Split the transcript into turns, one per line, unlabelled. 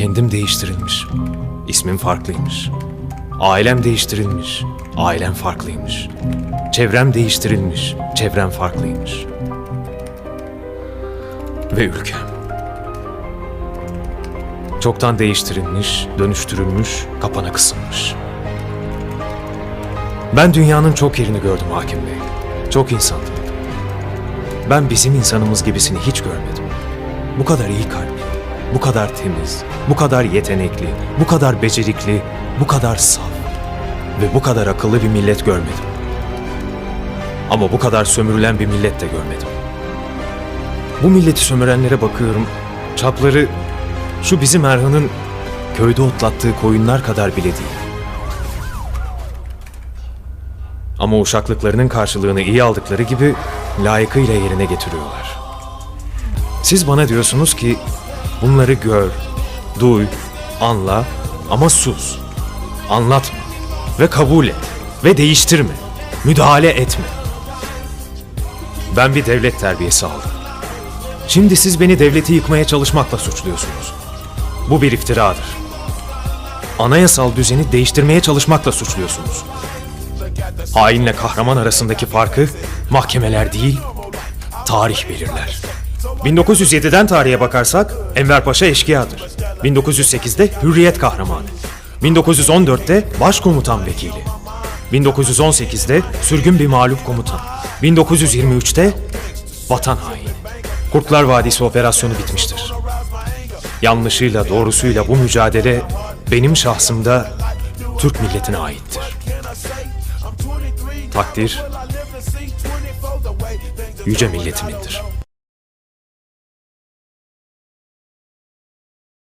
Kendim değiştirilmiş. İsmim farklıymış. Ailem değiştirilmiş. Ailem farklıymış. Çevrem değiştirilmiş. Çevrem farklıymış. Ve ülkem. Çoktan değiştirilmiş, dönüştürülmüş, kapana kısılmış. Ben dünyanın çok yerini gördüm hakim bey. Çok insan. Ben bizim insanımız gibisini hiç görmedim. Bu kadar iyi kalpli, bu kadar temiz, bu kadar yetenekli, bu kadar becerikli, bu kadar saf ve bu kadar akıllı bir millet görmedim. Ama bu kadar sömürülen bir millet de görmedim. Bu milleti sömürenlere bakıyorum, çapları şu bizim Erhan'ın köyde otlattığı koyunlar kadar bile değil. Ama uşaklıklarının karşılığını iyi aldıkları gibi layıkıyla yerine getiriyorlar. Siz bana diyorsunuz ki bunları gör, duy, anla ama sus. Anlatma ve kabul et ve değiştirme. Müdahale etme. Ben bir devlet terbiyesi aldım. Şimdi siz beni devleti yıkmaya çalışmakla suçluyorsunuz. Bu bir iftiradır. Anayasal düzeni değiştirmeye çalışmakla suçluyorsunuz. Hainle kahraman arasındaki farkı mahkemeler değil, tarih belirler. 1907'den tarihe bakarsak Enver Paşa eşkıyadır. 1908'de Hürriyet kahramanı. 1914'te başkomutan vekili. 1918'de sürgün bir mağlup komutan. 1923'te vatan haini. Kurtlar Vadisi operasyonu bitmiştir. Yanlışıyla doğrusuyla bu mücadele benim şahsımda Türk milletine aittir. Takdir yüce milletimindir.